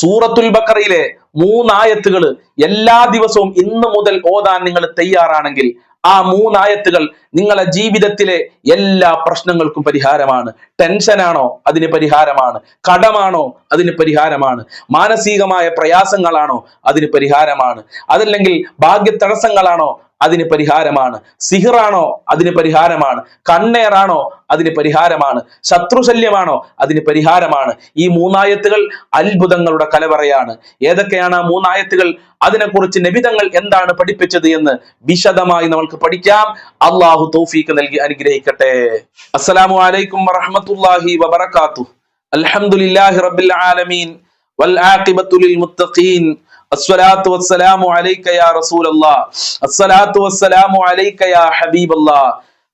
സൂറത്തുൽ ബക്കറയിലെ മൂന്നായത്തുകൾ എല്ലാ ദിവസവും ഇന്ന് മുതൽ ഓതാൻ നിങ്ങൾ തയ്യാറാണെങ്കിൽ ആ മൂന്നായത്തുകൾ നിങ്ങളെ ജീവിതത്തിലെ എല്ലാ പ്രശ്നങ്ങൾക്കും പരിഹാരമാണ്. ടെൻഷനാണോ അതിന് പരിഹാരമാണ്. കടമാണോ? അതിന് പരിഹാരമാണ്. മാനസികമായ പ്രയാസങ്ങളാണോ? അതിന് പരിഹാരമാണ്. അതല്ലെങ്കിൽ ഭാഗ്യ തടസ്സങ്ങളാണോ അതിന് പരിഹാരമാണ്. സിഹിറാണോ? അതിന് പരിഹാരമാണ്. കണ്ണേറാണോ? അതിന് പരിഹാരമാണ്. ശത്രുശല്യമാണോ? അതിന് പരിഹാരമാണ്. ഈ മൂന്നായത്തുകൾ അത്ഭുതങ്ങളുടെ കലവറയാണ്. ഏതൊക്കെയാണ് മൂന്നായത്തുകൾ? അതിനെക്കുറിച്ച് നബിതങ്ങൾ എന്താണ് പഠിപ്പിച്ചത് എന്ന് വിശദമായി നമ്മൾക്ക് പഠിക്കാം. അള്ളാഹു തൗഫീക്ക് നൽകി അനുഗ്രഹിക്കട്ടെ. അസ്സലാമു അലൈക്കും വറഹ്മത്തുള്ളാഹി വബർക്കാത്തു അൽഹംദുലില്ലാഹി റബ്ബിൽ ആലമീൻ. ആഖിബത്തു ലിൽ അസ്സലാത്തു വസ്സലാമു അലൈക യാ അസ്സലാത്തു വസ്സലാമു അലൈക യാ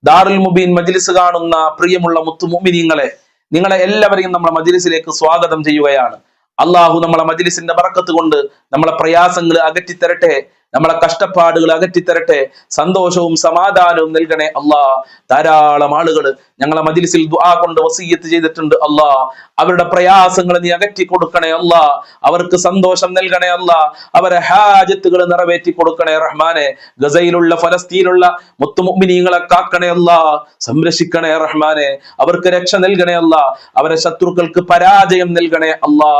ദാറുൽ മുബീൻ മജ്ലിസ് കാണുന്ന പ്രിയമുള്ള മുത്തുമുമിനീങ്ങളെ നിങ്ങളെ എല്ലാവരെയും നമ്മുടെ മജ്ലിസിലേക്ക് സ്വാഗതം ചെയ്യുകയാണ്. അള്ളാഹു നമ്മളെ മജ്ലിസിന്റെ പറക്കത്ത് കൊണ്ട് നമ്മളെ പ്രയാസങ്ങൾ അകറ്റിത്തരട്ടെ. നമ്മളെ കഷ്ടപ്പാടുകൾ അകറ്റിത്തരട്ടെ സന്തോഷവും സമാധാനവും നൽകണേ അള്ളാ. ധാരാളം ആളുകൾ ഞങ്ങളെ മജിലിസിൽ ദുആ കൊണ്ട് വസീയത്ത് ചെയ്തിട്ടുണ്ട് അല്ലാ അവരുടെ പ്രയാസങ്ങൾ നീ അകറ്റി കൊടുക്കണേ അല്ലാ അവർക്ക് സന്തോഷം നൽകണേ അല്ലാ അവരെ ഹാജത്തുകൾ നിറവേറ്റി കൊടുക്കണേ റഹ്മാനെ. ഗസയിലുള്ള ഫലസ്തീനുള്ള മുത്തുമുഗ്മിനീങ്ങളെ കാക്കണേ അല്ലാ സംരക്ഷിക്കണേ റഹ്മാനെ. അവർക്ക് രക്ഷ നൽകണേ അല്ലാ അവരെ ശത്രുക്കൾക്ക് പരാജയം നൽകണേ അല്ലാ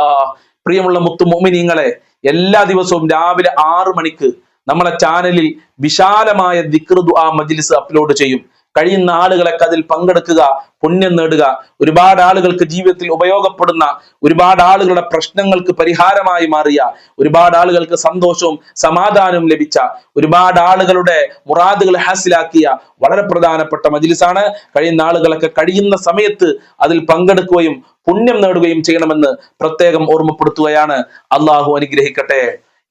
പ്രിയമുള്ള മുത്തുമുമിനീങ്ങളെ എല്ലാ ദിവസവും രാവിലെ ആറ് മണിക്ക് നമ്മളെ ചാനലിൽ വിശാലമായ ദിക്ർ ആ മജ്ലിസ് അപ്ലോഡ് ചെയ്യും. കഴിയുന്ന ആളുകളൊക്കെ അതിൽ പങ്കെടുക്കുക പുണ്യം നേടുക. ഒരുപാട് ആളുകൾക്ക് ജീവിതത്തിൽ ഉപയോഗപ്പെടുന്ന ഒരുപാട് ആളുകളുടെ പ്രശ്നങ്ങൾക്ക് പരിഹാരമായി മാറിയ ഒരുപാട് ആളുകൾക്ക് സന്തോഷവും സമാധാനവും ലഭിച്ച ഒരുപാട് ആളുകളുടെ മുറാദുകൾ ഹാസിലാക്കിയ വളരെ പ്രധാനപ്പെട്ട മജിലിസാണ്. കഴിയുന്ന ആളുകളൊക്കെ കഴിയുന്ന സമയത്ത് അതിൽ പങ്കെടുക്കുകയും പുണ്യം നേടുകയും ചെയ്യണമെന്ന് പ്രത്യേകം ഓർമ്മപ്പെടുത്തുകയാണ്. അള്ളാഹു അനുഗ്രഹിക്കട്ടെ.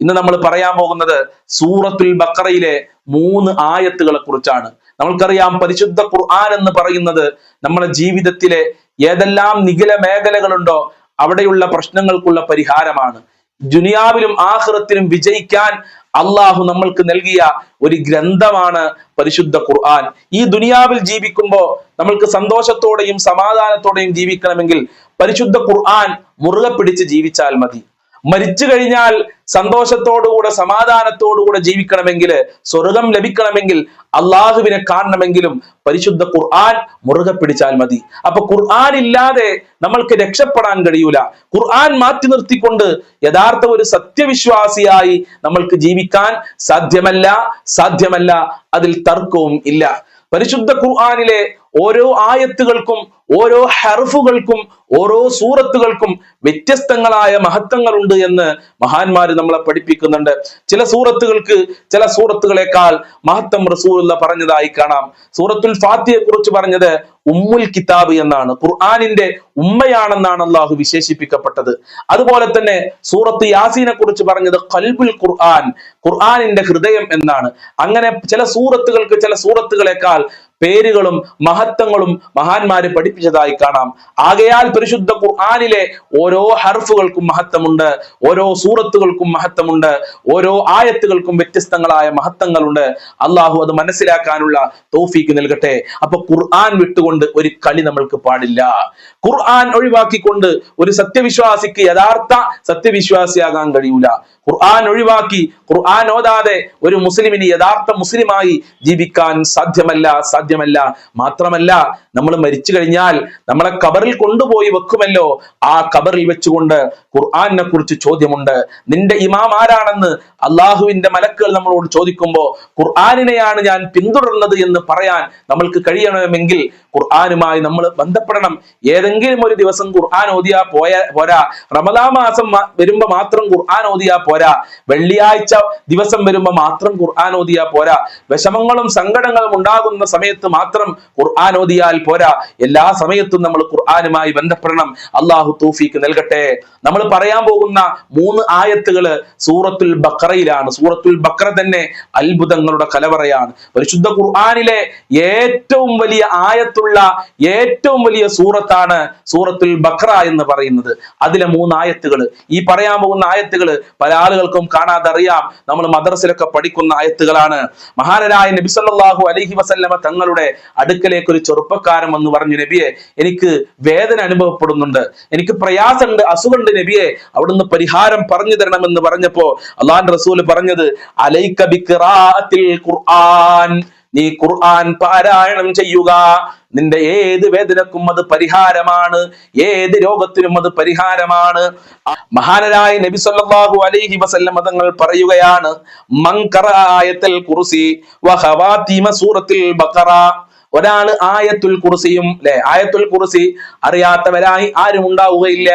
ഇന്ന് നമ്മൾ പറയാൻ പോകുന്നത് സൂറത്തുൽ ബക്കറയിലെ മൂന്ന് ആയത്തുകളെ കുറിച്ചാണ്. നമ്മൾക്കറിയാം പരിശുദ്ധ ഖുർആൻ എന്ന് പറയുന്നത് നമ്മുടെ ജീവിതത്തിലെ ഏതെല്ലാം നിഖില മേഖലകളുണ്ടോ അവിടെയുള്ള പ്രശ്നങ്ങൾക്കുള്ള പരിഹാരമാണ്. ദുനിയാവിലും ആഹ്റത്തിലും വിജയിക്കാൻ അള്ളാഹു നമ്മൾക്ക് നൽകിയ ഒരു ഗ്രന്ഥമാണ് പരിശുദ്ധ ഖുർആൻ. ഈ ദുനിയാവിൽ ജീവിക്കുമ്പോൾ നമ്മൾക്ക് സന്തോഷത്തോടെയും സമാധാനത്തോടെയും ജീവിക്കണമെങ്കിൽ പരിശുദ്ധ ഖുർആൻ മുറുകെ പിടിച്ച് ജീവിച്ചാൽ മതി. മരിച്ചു കഴിഞ്ഞാൽ സന്തോഷത്തോടുകൂടെ സമാധാനത്തോടുകൂടെ ജീവിക്കണമെങ്കിൽ സ്വർഗം ലഭിക്കണമെങ്കിൽ അള്ളാഹുവിനെ കാണണമെങ്കിലും പരിശുദ്ധ ഖുർആൻ മുറുകെ പിടിച്ചാൽ മതി. അപ്പൊ ഖുർആൻ ഇല്ലാതെ നമ്മൾക്ക് രക്ഷപ്പെടാൻ കഴിയൂല. ഖുർആൻ മാറ്റി നിർത്തിക്കൊണ്ട് യഥാർത്ഥ ഒരു സത്യവിശ്വാസിയായി നമ്മൾക്ക് ജീവിക്കാൻ സാധ്യമല്ല സാധ്യമല്ല അതിൽ തർക്കവും ഇല്ല. പരിശുദ്ധ ഖുർആനിലെ ഓരോ ആയത്തുകൾക്കും ഓരോ ഹർഫുകൾക്കും ഓരോ സൂറത്തുകൾക്കും വ്യത്യസ്തങ്ങളായ മഹത്വങ്ങളുണ്ട് എന്ന് മഹാന്മാര് നമ്മളെ പഠിപ്പിക്കുന്നുണ്ട്. ചില സൂറത്തുകൾക്ക് ചില സൂറത്തുകളെക്കാൾ മഹത്വം റസൂലുള്ള പറഞ്ഞതായി കാണാം. സൂറത്തുൽ ഫാത്തിയെ കുറിച്ച് പറഞ്ഞത് ഉമ്മുൽ കിതാബ് എന്നാണ്. ഖുർആാനിന്റെ ഉമ്മയാണെന്നാണ് അള്ളാഹു വിശേഷിപ്പിക്കപ്പെട്ടത്. അതുപോലെ തന്നെ സൂറത്ത് യാസീനെ കുറിച്ച് പറഞ്ഞത് കൽബുൽ ഖുർആൻ ഖുർആാനിന്റെ ഹൃദയം എന്നാണ്. അങ്ങനെ ചില സൂറത്തുകൾക്ക് ചില സൂറത്തുകളെക്കാൾ പേരുകളും മഹത്വങ്ങളും മഹാന്മാര് പഠിപ്പിച്ചതായി കാണാം. ആകയാൽ പരിശുദ്ധ ഖുർആാനിലെ ഓരോ ഹർഫുകൾക്കും മഹത്വമുണ്ട് ഓരോ സൂറത്തുകൾക്കും മഹത്വമുണ്ട് ഓരോ ആയത്തുകൾക്കും വ്യത്യസ്തങ്ങളായ മഹത്വങ്ങളുണ്ട്. അള്ളാഹു അത് മനസ്സിലാക്കാനുള്ള തോഫീക്ക് നൽകട്ടെ. അപ്പൊ ഖുർആൻ വിട്ടുകൊണ്ട് ഒരു കളി നമ്മൾക്ക് പാടില്ല. ഖുർആൻ ഒഴിവാക്കിക്കൊണ്ട് ഒരു സത്യവിശ്വാസിക്ക് യഥാർത്ഥ സത്യവിശ്വാസിയാകാൻ കഴിയൂല. ഖുർആൻ ഒഴിവാക്കി ഖുർആൻ ഓതാതെ ഒരു മുസ്ലിമിന് യഥാർത്ഥ മുസ്ലിമായി ജീവിക്കാൻ സാധ്യമല്ല സാധ്യമല്ല. മാത്രമല്ല നമ്മൾ മരിച്ചു കഴിഞ്ഞാൽ നമ്മളെ കബറിൽ കൊണ്ടുപോയി വെക്കുമല്ലോ. ആ കബറിൽ വെച്ചുകൊണ്ട് ഖുർആനെ കുറിച്ച് ചോദ്യമുണ്ട്. നിന്റെ ഇമാം ആരാണെന്ന് അള്ളാഹുവിന്റെ മലക്കുകൾ നമ്മളോട് ചോദിക്കുമ്പോൾ ഖുർആാനിനെയാണ് ഞാൻ പിന്തുടർന്നത് എന്ന് പറയാൻ നമ്മൾക്ക് കഴിയണമെങ്കിൽ ഖുർആാനുമായി നമ്മൾ ബന്ധപ്പെടണം. ഏതെങ്കിലും ഒരു ദിവസം ഖുർആൻ ഓതിയാ പോയ പോരാ. റമദാ മാസം വരുമ്പോ മാത്രം ഖുർആൻ ഓതിയാ പോരാ. വെള്ളിയാഴ്ച ദിവസം വരുമ്പോ മാത്രം ഖുർആൻ ഓതിയാ പോരാ. വിഷമങ്ങളും സങ്കടങ്ങളും ഉണ്ടാകുന്ന സമയത്ത് മാത്രം ഖുർആൻ ഓതിയാൽ പോരാ. എല്ലാ സമയത്തും നമ്മൾ ഖുർആനുമായി ബന്ധപ്പെടണം. അള്ളാഹു തൂഫിക്ക് നൽകട്ടെ. നമ്മൾ പറയാൻ പോകുന്ന മൂന്ന് ആയത്തുകൾ സൂറത്തുൽ ബക്കറയിലാണ് സൂറത്തുൽ ബക്കറ തന്നെ അത്ഭുതങ്ങളുടെ കലവറയാണ്. പരിശുദ്ധ ഖുർആാനിലെ ഏറ്റവും വലിയ ആയത്തുള്ള ഏറ്റവും വലിയ സൂറത്താണ് സൂറത്തുൽ ബക്ര എന്ന് പറയുന്നത്. അതിലെ മൂന്ന് ആയത്തുകൾ ഈ പറയാൻ പോകുന്ന ആയത്തുകൾ പല ആളുകൾക്കും കാണാതറിയാം. നമ്മൾ മദ്രസിലൊക്കെ പഠിക്കുന്ന ആയത്തുകളാണ്. മഹാനരായ നബി സല്ലല്ലാഹു അലൈഹി വസല്ലമ തങ്ങളുടെ അടുക്കലേക്ക് ഒരു ചെറുപ്പക്കാരൻ എന്ന് പറഞ്ഞു നബിയെ എനിക്ക് വേദന അനുഭവപ്പെടുന്നുണ്ട്. എനിക്ക് പ്രയാസമുണ്ട്. അസുഖമുണ്ട് നബിയെ. അവിടുന്ന് പരിഹാരം പറഞ്ഞു തരണമെന്ന് പറഞ്ഞപ്പോ അള്ളാഹാൻ റസൂൽ പറഞ്ഞത് അലൈക ബിഖിറാഅത്തിൽ ഖുർആൻ. നീ ഖുർആൻ പാരായണം ചെയ്യുക. നിന്റെ ഏത് വേദനക്കും അത് പരിഹാരമാണ്. ഏത് രോഗത്തിനും അത് പരിഹാരമാണ്. മഹാനരായ നബി സല്ലല്ലാഹു അലൈഹി വസല്ലം തങ്ങൾ പറയുകയാണ് മങ്കറ ആയത്തൽ കുർസി സൂറത്തിൽ ബഖറ. ഒരാൾ ആയത്തുൽ കുറിസിയും അല്ലെ ആയത്തുൽ കുറിസി അറിയാത്തവരായി ആരും ഉണ്ടാവുകയില്ല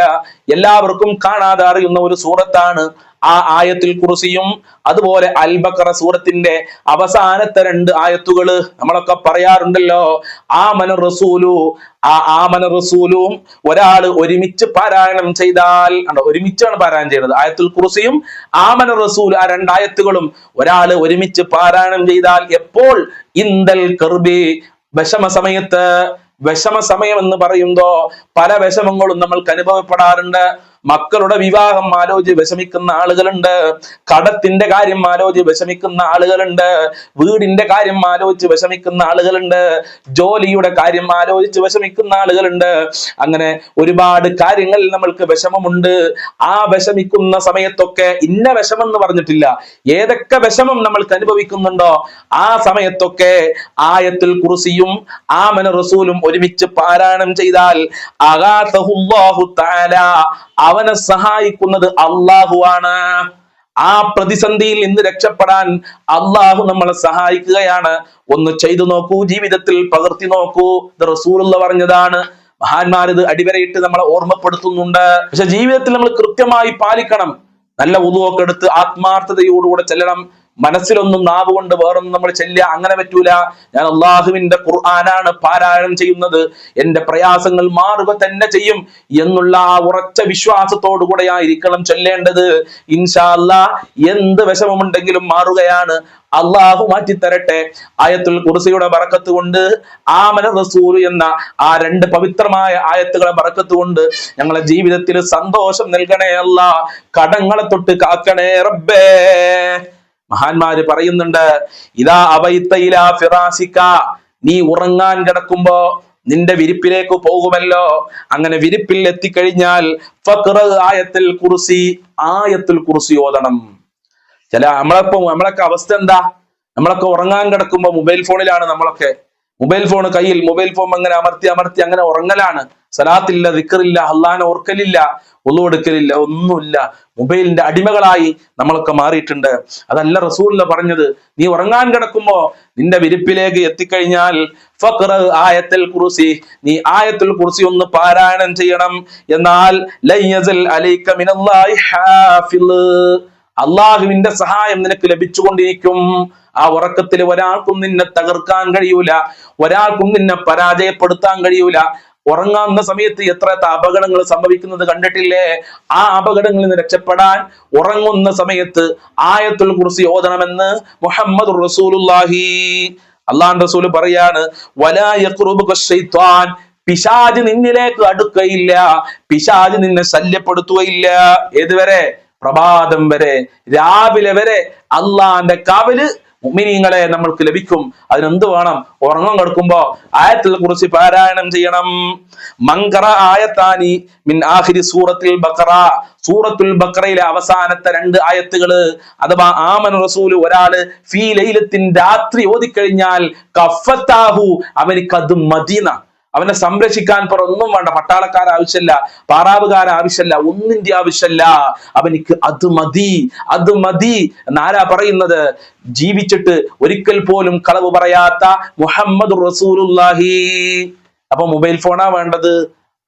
എല്ലാവർക്കും കാണാതെ അറിയുന്ന ഒരു സൂറത്താണ് ആ ആയത്തിൽ കുറിസിയും അതുപോലെ അൽബക്കറ സൂറത്തിന്റെ അവസാനത്തെ രണ്ട് ആയത്തുകൾ നമ്മളൊക്കെ പറയാറുണ്ടല്ലോ. ആമന റസൂലു ആ ആമന റസൂലും ഒരാൾ ഒരുമിച്ച് പാരായണം ചെയ്താൽ ഒരുമിച്ചാണ് പാരായണം ചെയ്യുന്നത്. ആയത്തുൽ കുറിസിയും ആമന റസൂൽ ആ രണ്ടായത്തുകളും ഒരാൾ ഒരുമിച്ച് പാരായണം ചെയ്താൽ എപ്പോൾ? ഇന്ദൽ കർബി വിഷമ സമയത്ത് വിഷമ സമയം എന്ന് പറയുമ്പോ പല വിഷമങ്ങളും നമ്മൾക്ക് അനുഭവപ്പെടാറുണ്ട്. മക്കളുടെ വിവാഹം ആലോചി വിഷമിക്കുന്ന ആളുകളുണ്ട്. കടത്തിന്റെ കാര്യം ആലോചി വിഷമിക്കുന്ന ആളുകളുണ്ട്. വീടിന്റെ കാര്യം ആലോചിച്ച് വിഷമിക്കുന്ന ആളുകളുണ്ട്. ജോലിയുടെ കാര്യം ആലോചിച്ച് വിഷമിക്കുന്ന ആളുകളുണ്ട്. അങ്ങനെ ഒരുപാട് കാര്യങ്ങളിൽ നമ്മൾക്ക് വിഷമമുണ്ട്. ആ വിഷമിക്കുന്ന സമയത്തൊക്കെ ഇന്ന വിഷമം എന്ന് പറഞ്ഞിട്ടില്ല. ഏതൊക്കെ വിഷമം നമ്മൾക്ക് അനുഭവിക്കുന്നുണ്ടോ ആ സമയത്തൊക്കെ ആയത്തിൽ കുറിസിയും ആമന റസൂലും ഒരുമിച്ച് പാരായണം ചെയ്താൽ അവനെ സഹായിക്കുന്നത് അള്ളാഹു ആണ് ആ പ്രതിസന്ധിയിൽ നിന്ന് രക്ഷപ്പെടാൻ അള്ളാഹു നമ്മളെ സഹായിക്കുകയാണ്. ഒന്ന് ചെയ്തു നോക്കൂ ജീവിതത്തിൽ പകർത്തി നോക്കൂ. ഇത് റസൂലുള്ള പറഞ്ഞതാണ്. മഹാന്മാർ ഇത് അടിവരയിട്ട് നമ്മളെ ഓർമ്മപ്പെടുത്തുന്നുണ്ട്. പക്ഷെ ജീവിതത്തിൽ നമ്മൾ കൃത്യമായി പാലിക്കണം. നല്ല ഉതുവൊക്കെ എടുത്ത് ആത്മാർത്ഥതയോടുകൂടെ ചെല്ലണം. മനസ്സിലൊന്നും നാവ് കൊണ്ട് വേറൊന്നും നമ്മൾ ചെല്ലുക അങ്ങനെ പറ്റൂല. ഞാൻ അള്ളാഹുവിന്റെ ഖുർആനാണ് പാരായണം ചെയ്യുന്നത്. എന്റെ പ്രയാസങ്ങൾ മാറുക തന്നെ ചെയ്യും എന്നുള്ള ആ ഉറച്ച വിശ്വാസത്തോടു ആയിരിക്കണം ചൊല്ലേണ്ടത്. ഇൻഷാ അല്ലാ എന്ത് വിഷമമുണ്ടെങ്കിലും മാറുകയാണ്. അള്ളാഹു മാറ്റിത്തരട്ടെ. ആയത്തുൽ കുറിസിയുടെ ബറക്കത്ത് കൊണ്ട് ആമന റസൂൽ എന്ന ആ രണ്ട് പവിത്രമായ ആയത്തുകളെ ബറക്കത്ത് കൊണ്ട് ഞങ്ങളെ ജീവിതത്തിൽ സന്തോഷം നൽകണേ അല്ല. കടങ്ങളെ തൊട്ട് കാക്കണേ റബ്ബേ. മഹാന്മാര് പറയുന്നുണ്ട് ഇതാ അവൈത്തയില ഫിറാസിക്ക നീ ഉറങ്ങാൻ കിടക്കുമ്പോ നിന്റെ വിരിപ്പിലേക്ക് പോകുമല്ലോ. അങ്ങനെ വിരിപ്പിൽ എത്തിക്കഴിഞ്ഞാൽ ആയത്തിൽ കുറിസി ആയത്തിൽ കുറിസി ഓതണം. ചില നമ്മളെപ്പോ നമ്മളൊക്കെ അവസ്ഥ എന്താ? നമ്മളൊക്കെ ഉറങ്ങാൻ കിടക്കുമ്പോ മൊബൈൽ ഫോണിലാണ് നമ്മളൊക്കെ. മൊബൈൽ ഫോൺ കയ്യിൽ മൊബൈൽ ഫോൺ അങ്ങനെ അമർത്തി അമർത്തി അങ്ങനെ ഉറങ്ങലാണ്. സലാത്തില്ല ദിക്കറില്ല അള്ളാനെ ഓർക്കലില്ല ഒന്നും എടുക്കലില്ല ഒന്നുമില്ല. മൊബൈലിന്റെ അടിമകളായി നമ്മളൊക്കെ മാറിയിട്ടുണ്ട്. അതല്ല റസൂല പറഞ്ഞത് നീ ഉറങ്ങാൻ കിടക്കുമ്പോ നിന്റെ വിരിപ്പിലേക്ക് എത്തിക്കഴിഞ്ഞാൽ ആയത്തുൽ കുർസി നീ ആയത്തിൽ കുറിച്ച് ഒന്ന് പാരായണം ചെയ്യണം. എന്നാൽ ലൈയസൽ മിനല്ലാഹി ഹാഫിൾ. അള്ളാഹുവിന്റെ സഹായം നിനക്ക് ലഭിച്ചുകൊണ്ടിരിക്കും. ആ ഉറക്കത്തിൽ ഒരാൾക്കും നിന്നെ തകർക്കാൻ കഴിയൂല. ഒരാൾക്കും നിന്നെ പരാജയപ്പെടുത്താൻ കഴിയൂല. ഉറങ്ങാവുന്ന സമയത്ത് എത്ര അപകടങ്ങൾ സംഭവിക്കുന്നത് കണ്ടിട്ടില്ലേ? ആ അപകടങ്ങളിൽ നിന്ന് രക്ഷപ്പെടാൻ ഉറങ്ങുന്ന സമയത്ത് ആയത്തുൽ കുറിച്ച് ഓതണമെന്ന് മുഹമ്മദ് റസൂലുല്ലാഹി അള്ളാൻ റസൂൽ പറയാണ് പിശാജ് നിന്നിലേക്ക് അടുക്കയില്ല. പിശാജ് നിന്നെ ശല്യപ്പെടുത്തുകയില്ല. ഏതുവരെ? പ്രഭാതം വരെ രാവിലെ വരെ അള്ളാന്റെ കാവൽ മുഅ്മിനീങ്ങളെ നമ്മൾക്ക് ലഭിക്കും. അതിനെന്ത് വേണം? ഉറങ്ങാൻ കിടക്കുമ്പോ ആയത്തിൽ കുറിച്ച് പാരായണം ചെയ്യണം. മങ്കറ ആയത്താനി മിൻ ആഹിരി സൂറത്തിൽ ബക്കറ സൂറത്തുൽ ബക്കറയിലെ അവസാനത്തെ രണ്ട് ആയത്തുകൾ അഥവാ ആമൻ റസൂൽ ഒരാൾ ഫീ ലൈലത്തിൻ രാത്രി ഓതിക്കഴിഞ്ഞാൽ കഫത്താഹു അത് മദീന. അവനെ സംരക്ഷിക്കാൻ പറ ഒന്നും വേണ്ട. പട്ടാളക്കാർ ആവശ്യമില്ല പാറാവുകാർ ആവശ്യമില്ല ഒന്നിന്റെ ആവശ്യമില്ല അവനിക്ക് അത് മതി അത് മതി. എന്നാരാ പറയുന്നത്? ജീവിച്ചിട്ട് ഒരിക്കൽ പോലും കളവ് പറയാത്ത മുഹമ്മദ് റസൂലുല്ലാഹി അപ്പൊ മൊബൈൽ ഫോണാ വേണ്ടത്?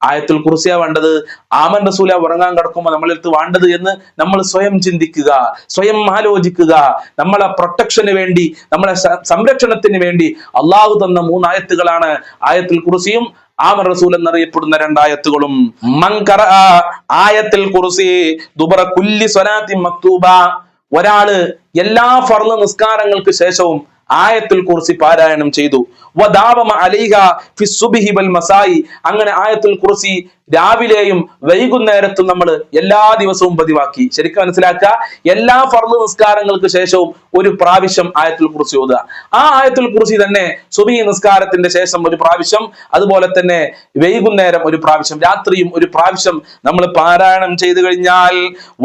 ആയത്തുൽ കുറിസിയ വേണ്ടത് ആമൻ റസൂല ഉറങ്ങാൻ കിടക്കുമ്പോൾ നമ്മളെടുത്ത് വേണ്ടത് എന്ന് നമ്മൾ സ്വയം ചിന്തിക്കുക സ്വയം ആലോചിക്കുക. നമ്മളെ പ്രൊട്ടക്ഷന് വേണ്ടി നമ്മളെ സംരക്ഷണത്തിന് വേണ്ടി അള്ളാഹു തന്ന മൂന്നായത്തുകളാണ് ആയത്തുൽ കുറിസിയും ആമൻ റസൂൽ എന്നറിയപ്പെടുന്ന രണ്ടായത്തുകളും. മങ്കറ ആയത്തുൽ കുറിസി ദുബറ കുല്ലി സ്വലാത്തി മക്തൂബ. ഒരാൾ എല്ലാ ഫർന്ന് നിസ്കാരങ്ങൾക്ക് ശേഷവും ആയത്തുൽ കുർസി പാരായണം ചെയ്തു. അങ്ങനെ ആയത്തുൽ കുർസി രാവിലെയും വൈകുന്നേരത്തും നമ്മൾ എല്ലാ ദിവസവും പതിവാക്കി. ശരിക്കും മനസ്സിലാക്കുക എല്ലാ ഫർദ് നിസ്കാരങ്ങൾക്ക് ശേഷവും ഒരു പ്രാവശ്യം ആയത്തുൽ കുറിച്ച് ഓതുക. ആ ആയത്തുൽ കുറിച്ച് തന്നെ സുബി നിസ്കാരത്തിന്റെ ശേഷം ഒരു പ്രാവശ്യം അതുപോലെ തന്നെ വൈകുന്നേരം ഒരു പ്രാവശ്യം രാത്രിയും ഒരു പ്രാവശ്യം നമ്മൾ പാരായണം ചെയ്തു കഴിഞ്ഞാൽ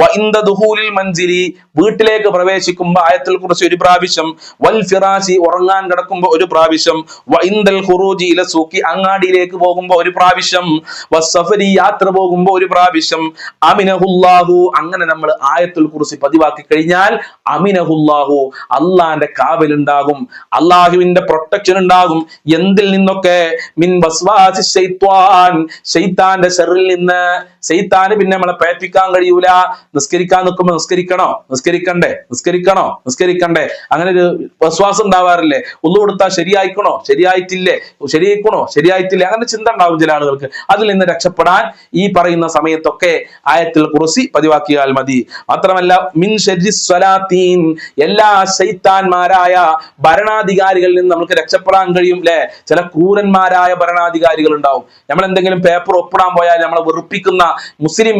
വഇന്ദ ദുഹൂലിൽ മൻസിലി വീട്ടിലേക്ക് പ്രവേശിക്കുമ്പോൾ ആയത്തുൽ കുറിച്ച് ഒരു പ്രാവശ്യം വൽ ഫിറാശി ഉറങ്ങാൻ കിടക്കുമ്പോൾ ഒരു പ്രാവശ്യം. വൈന്തൽ ഖുറൂജി ഇല സൂക്കി അങ്ങാടിയിലേക്ക് പോകുമ്പോൾ ഒരു പ്രാവശ്യം. വസഫരി യാത്ര പോകുമ്പോൾ ഒരു പ്രാവശ്യം. അമിനഹുല്ലാഹു അങ്ങനെ നമ്മൾ ആയത്തുൽ ഖുർസി പതിവാക്കി കഴിഞ്ഞാൽ അമിനഹുല്ലാഹു അള്ളാന്റെ കാവലുണ്ടാകും. അള്ളാഹുവിന്റെ പ്രൊട്ടക്ഷൻ ഉണ്ടാകും. എന്തിൽ നിന്നൊക്കെ? മിൻ വസ്വാസി ശൈത്വാൻ. ശൈത്താന്റെ ഷെറിൽ നിന്ന്. ശൈത്താന് പിന്നെ നമ്മളെ പേപ്പിക്കാൻ കഴിയൂല. നിസ്കരിക്കാൻ നിൽക്കുമ്പോൾ നിസ്കരിക്കണോ? നിസ്കരിക്കണ്ടേ? നിസ്കരിക്കണോ? നിസ്കരിക്കണ്ടേ? അങ്ങനെ ഒരു വിശ്വാസം ഉണ്ടാവാറില്ലേ? ഒന്നു കൊടുത്താൽ ശരിയായിക്കണോ? ശരിയായിട്ടില്ലേ? ശരിയായിക്കണോ? ശരിയായിട്ടില്ലേ? അങ്ങനെ ചിന്ത ഉണ്ടാവും ചില ആളുകൾക്ക്. അതിൽ നിന്ന് രക്ഷപ്പെടാൻ ഈ പറയുന്ന സമയത്തൊക്കെ ആയത്തിൽ കുറിസി പതിവാക്കിയാൽ മതി. മാത്രമല്ല മിൻ സ്വലാത്തീൻ. എല്ലാ ശൈത്താന്മാരായ ഭരണാധികാരികളിൽ നിന്ന് നമുക്ക് രക്ഷപ്പെടാൻ കഴിയും അല്ലെ ചില ക്രൂരന്മാരായ ഭരണാധികാരികൾ ഉണ്ടാവും. നമ്മൾ എന്തെങ്കിലും പേപ്പർ ഒപ്പിടാൻ പോയാൽ നമ്മളെ വെറുപ്പിക്കുന്ന മുസ്ലിം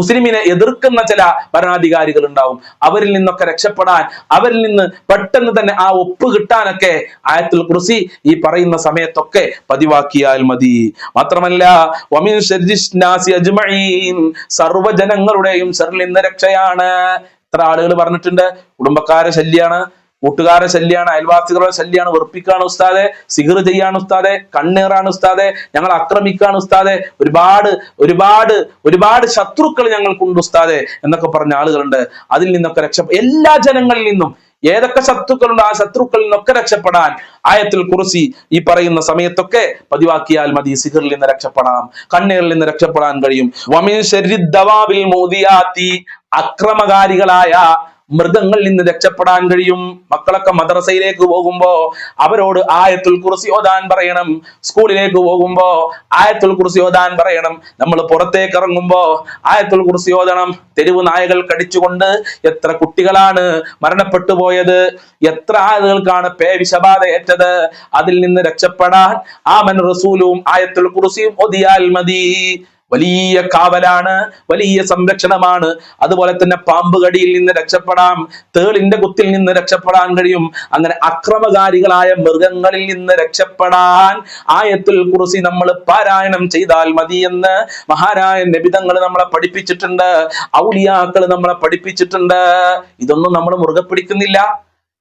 മുസ്ലിമിനെ എതിർക്കുന്ന ചില ഭരണാധികാരികൾ ഉണ്ടാവും. അവരിൽ നിന്നൊക്കെ രക്ഷപ്പെടാൻ അവരിൽ നിന്ന് പെട്ടെന്ന് തന്നെ ആ ഒപ്പ് കിട്ടാനൊക്കെ ആയത്തുൽ കുറിസി ഈ പറയുന്ന സമയത്തൊക്കെ പതിവാക്കിയാൽ മതി. മാത്രമല്ല സർവജനങ്ങളുടെയും ഷെറിൽ നിന്ന് രക്ഷയാണ്. ഇത്ര ആളുകൾ പറഞ്ഞിട്ടുണ്ട്. കുടുംബക്കാരെ ശല്യാണ് കൂട്ടുകാരെ ശല്യാണ് അയൽവാസികളുടെ ശല്യാണ് വെറുപ്പിക്കാണ് ഉസ്താദെ സിഗർ ചെയ്യാണ് ഉസ്താദെ കണ്ണേറാണ് ഉസ്താദെ ഞങ്ങൾ ആക്രമിക്കാണ് ഉസ്താദെ ഒരുപാട് ഒരുപാട് ഒരുപാട് ശത്രുക്കൾ ഞങ്ങൾക്കുണ്ട് ഉസ്താദെ എന്നൊക്കെ പറഞ്ഞ ആളുകളുണ്ട്. അതിൽ നിന്നൊക്കെ രക്ഷ എല്ലാ ജനങ്ങളിൽ നിന്നും ഏതൊക്കെ ശത്രുക്കളുണ്ട് ആ ശത്രുക്കളിൽ നിന്നൊക്കെ രക്ഷപ്പെടാൻ ആയത്തിൽ കുറിസി ഈ പറയുന്ന സമയത്തൊക്കെ പതിവാക്കിയാൽ മതി സിഹറിൽ നിന്ന് രക്ഷപ്പെടാം കണ്ണീറിൽ നിന്ന് രക്ഷപ്പെടാൻ കഴിയും. വമിൻ ശരി ദവാബിൽ മോദിയാത്തി അക്രമകാരികളായ മൃഗങ്ങളിൽ നിന്ന് രക്ഷപ്പെടാൻ കഴിയും. മക്കളൊക്കെ മദ്രസയിലേക്ക് പോകുമ്പോ അവരോട് ആയത്തുൽ കുറിസി ഓതാൻ പറയണം. സ്കൂളിലേക്ക് പോകുമ്പോ ആയത്തുൽ കുറിസി ഓതാൻ പറയണം. നമ്മൾ പുറത്തേക്ക് ഇറങ്ങുമ്പോ ആയത്തുൽ കുറിസി ഓതണം. തെരുവ് നായകൾ കടിച്ചുകൊണ്ട് എത്ര കുട്ടികളാണ് മരണപ്പെട്ടു പോയത്. എത്ര ആളുകൾക്കാണ് പേ വിഷബാധ ഏറ്റത് അതിൽ നിന്ന് രക്ഷപ്പെടാൻ ആമൻ റസൂലും ആയത്തുൽ കുറിസിയും ഒതിയാൽ മതി. വലിയ കാവലാണ് വലിയ സംരക്ഷണമാണ്. അതുപോലെ തന്നെ പാമ്പ് കടിയിൽ നിന്ന് രക്ഷപ്പെടാം തേളിന്റെ കുത്തിൽ നിന്ന് രക്ഷപ്പെടാൻ കഴിയും. അങ്ങനെ അക്രമകാരികളായ മൃഗങ്ങളിൽ നിന്ന് രക്ഷപ്പെടാൻ ആയത്തുൽ കുറിസി നമ്മൾ പാരായണം ചെയ്താൽ മതി എന്ന് മഹാനായ നബിതങ്ങൾ നമ്മളെ പഠിപ്പിച്ചിട്ടുണ്ട് ഔലിയാക്കൾ നമ്മളെ പഠിപ്പിച്ചിട്ടുണ്ട്. ഇതൊന്നും നമ്മൾ മുറുകെ പിടിക്കുന്നില്ല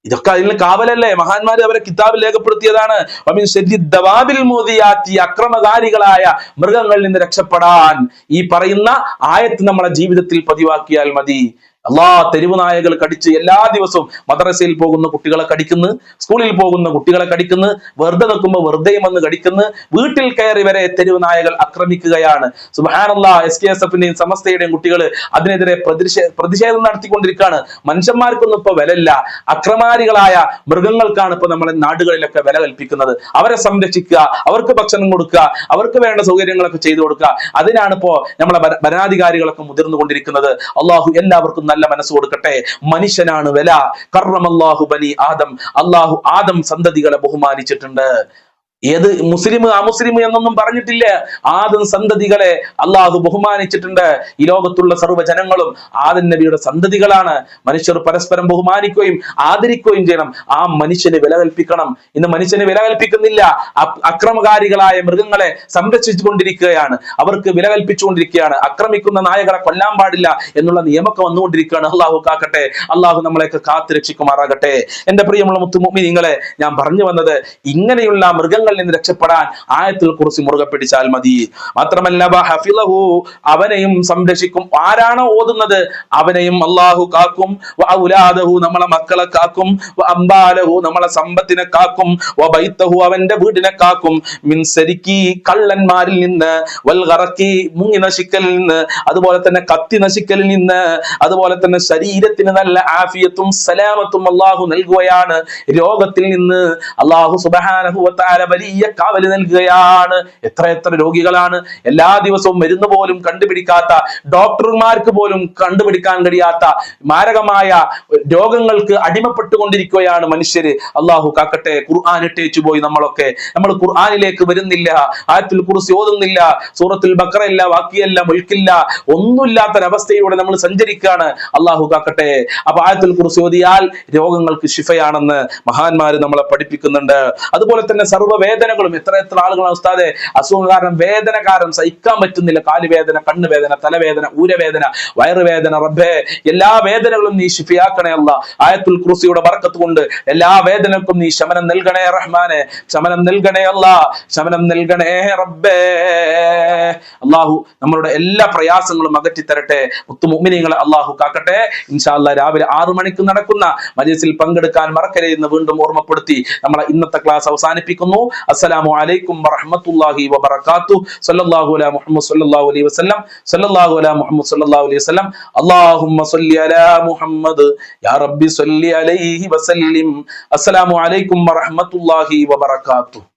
ഇതൊക്കെ അതിൽ കാവലല്ലേ? മഹാന്മാര് അവരെ കിതാബിൽ രേഖപ്പെടുത്തിയതാണ്. ദവാബിൽ മോദിയാത്തി അക്രമകാരികളായ മൃഗങ്ങളിൽ നിന്ന് രക്ഷപ്പെടാൻ. ഈ പറയുന്ന ആയത്ത് നമ്മളെ ജീവിതത്തിൽ പതിവാക്കിയാൽ മതി. അള്ളാ തെരുവ് നായകൾ കടിച്ച് എല്ലാ ദിവസവും മദ്രസയിൽ പോകുന്ന കുട്ടികളെ കടിക്കുന്നു സ്കൂളിൽ പോകുന്ന കുട്ടികളെ കടിക്കുന്നു വെറുതെ നിൽക്കുമ്പോൾ വെറുതെയും വന്ന് കടിക്കുന്നു. വീട്ടിൽ കയറി വരെ തെരുവ് നായകൾ ആക്രമിക്കുകയാണ്. സുബാനല്ലാ എസ് കെ എസ് എഫിന്റെയും സമസ്തയുടെയും കുട്ടികൾ അതിനെതിരെ പ്രതിഷേ പ്രതിഷേധം നടത്തിക്കൊണ്ടിരിക്കുകയാണ്. മനുഷ്യന്മാർക്കൊന്നും ഇപ്പൊ വിലയില്ല. അക്രമാരികളായ മൃഗങ്ങൾക്കാണ് ഇപ്പൊ നമ്മളെ നാടുകളിലൊക്കെ വില കൽപ്പിക്കുന്നത്. അവരെ സംരക്ഷിക്കുക അവർക്ക് ഭക്ഷണം കൊടുക്കുക അവർക്ക് വേണ്ട സൗകര്യങ്ങളൊക്കെ ചെയ്തു കൊടുക്കുക. അതിനാണ് ഇപ്പോ നമ്മളെ ഭരണാധികാരികളൊക്കെ മുതിർന്നുകൊണ്ടിരിക്കുന്നത്. അള്ളാഹു എല്ലാവർക്കും നല്ല മനസ്സ് കൊടുക്കട്ടെ. മനുഷ്യനാണ് വില. കർറമല്ലാഹു ബനി ആദം. അള്ളാഹു ആദം സന്തതികളെ ബഹുമാനിച്ചിട്ടുണ്ട്. ഏത് മുസ്ലിം അമുസ്ലിം എന്നൊന്നും പറഞ്ഞിട്ടില്ല. ആദം സന്തതികളെ അള്ളാഹു ബഹുമാനിച്ചിട്ടുണ്ട്. ഈ ലോകത്തുള്ള സർവ ജനങ്ങളും ആദൻ നബിയുടെ സന്തതികളാണ്. മനുഷ്യർ പരസ്പരം ബഹുമാനിക്കുകയും ആദരിക്കുകയും ചെയ്യണം. ആ മനുഷ്യന് വില കൽപ്പിക്കണം ഇന്ന് മനുഷ്യന് വില കൽപ്പിക്കുന്നില്ല അക്രമകാരികളായ മൃഗങ്ങളെ സംരക്ഷിച്ചുകൊണ്ടിരിക്കുകയാണ്. അവർക്ക് വില കൽപ്പിച്ചുകൊണ്ടിരിക്കുകയാണ് അക്രമിക്കുന്ന നായകളെ കൊല്ലാൻ പാടില്ല എന്നുള്ള നിയമമൊക്കെ വന്നുകൊണ്ടിരിക്കുകയാണ്. അള്ളാഹു കാക്കട്ടെ. അള്ളാഹു നമ്മളെയൊക്കെ കാത്തു രക്ഷിക്കുമാറാകട്ടെ എന്റെ പ്രിയമുള്ള മുത്തുമുമിനിങ്ങളെ ഞാൻ പറഞ്ഞു വന്നത് ഇങ്ങനെയുള്ള മൃഗങ്ങളിൽ നിന്ന് രക്ഷപ്പെടാൻ ആയത്തിൽ കുറിച്ച് മുറുകെ പിടിച്ചാൽ മതി. മാത്രമല്ല അവനെയും സംരക്ഷിക്കും. ആരാണോ ഓതുന്നത്? അവനെയും അള്ളാഹു കാക്കും. വ ഔലാദഹു നമ്മളെ മക്കളെ കാക്കും. അംബാലഹു നമ്മളെ സമ്പത്തിനെ കാക്കും. അവന്റെ വീടിനെ കാക്കും. മിൻസരിക്കി കള്ളന്മാരിൽ നിന്ന്. വൽകറക്കി മുങ്ങി നശിക്കലിൽ നിന്ന്. അതുപോലെ തന്നെ കത്തി നശിക്കലിൽ നിന്ന്. അതുപോലെ തന്നെ ശരീരത്തിന് നല്ല ആഫിയത്തും സലാമത്തും അള്ളാഹു നൽകുകയാണ്. രോഗത്തിൽ നിന്ന് അള്ളാഹു സുബാനഹു വതആല വലിയ കാവൽ നൽകുകയാണ്. എത്ര എത്ര രോഗികളാണ്. എല്ലാ ദിവസവും മരുന്ന് പോലും കണ്ടുപിടിക്കാത്ത ഡോക്ടർമാർക്ക് പോലും കണ്ടുപിടിക്കാൻ കഴിയാത്ത മാരകമായ രോഗങ്ങൾക്ക് അടിമപ്പെട്ടുകൊണ്ടിരിക്കുകയാണ് മനുഷ്യര്. അള്ളാഹു കാക്കട്ടെ ഖുർആൻ ഇട്ടേച്ചു പോയി നമ്മളൊക്കെ. നമ്മൾ ഖുർആാനിലേക്ക് വരുന്നില്ല ആയത്തിൽ കുറിച്ച് ഓതുന്നില്ല സൂറത്തിൽ ബക്കറ ഇല്ല വാക്കിയല്ല മുൽക്കില്ല ഒന്നുമില്ലാത്തൊരവസ്ഥയിലൂടെ നമ്മൾ സഞ്ചരിക്കുകയാണ്. അള്ളാഹു കാക്കട്ടെ അപ്പൊ ആയത്തിൽ കുറിച്ച് ഓതിയാൽ രോഗങ്ങൾക്ക് ശിഫയാണെന്ന് മഹാന്മാര് നമ്മളെ പഠിപ്പിക്കുന്നുണ്ട്. അതുപോലെ തന്നെ സർവവേദനകളും എത്ര എത്ര ആളുകളാണ് ഉസ്താദെ അസുഖം കാരണം വേദന കാരണം സഹിക്കാൻ പറ്റുന്നില്ല. കാലുവേദന കണ്ണുവേദന തലവേദന ഊരവേദന വയറുവേദന റബ്ബേ. എല്ലാ വേദനകളും നീ ഷിഫിയാക്കണേ അല്ല. ആയത്തുൽ കുർസിയുടെ ബർക്കത്ത് കൊണ്ട് എല്ലാ വേദനക്കും നീ ശമനം നൽകണേ റഹ്മാനെ. ശമനം നൽകണേ അല്ല. ശമനം നൽകണേ റബ്ബേ. അള്ളാഹു നമ്മളുടെ എല്ലാ പ്രയാസങ്ങളും അകറ്റി തരട്ടെ. മുത്തുമുമിനിങ്ങളെ അള്ളാഹു കാക്കട്ടെ. ഇൻഷാല്ല രാവിലെ ആറു മണിക്ക് നടക്കുന്ന മജീസിൽ പങ്കെടുക്കാൻ മറക്കരുത് എന്ന് വീണ്ടും ഓർമ്മപ്പെടുത്തി നമ്മളെ ഇന്നത്തെ ക്ലാസ് അവസാനിപ്പിക്കുന്നു. അസ്സലാമു അലൈക്കും വറഹ്മത്തുള്ളാഹി വബർക്കാത്തു സല്ലല്ലാഹു അലാ മുഹമ്മദ് സല്ലല്ലാഹു അലൈഹി വസല്ലം. സല്ലല്ലാഹു അലാ മുഹമ്മദ് സല്ലല്ലാഹു അലൈഹി വസല്ലം. അല്ലാഹുമ്മ സല്ലി അലാ മുഹമ്മദ്. യാ റബ്ബി സല്ലി അലൈഹി വസല്ലിം. അസ്സലാമു അലൈക്കും വറഹ്മത്തുള്ളാഹി വബറകാത്തു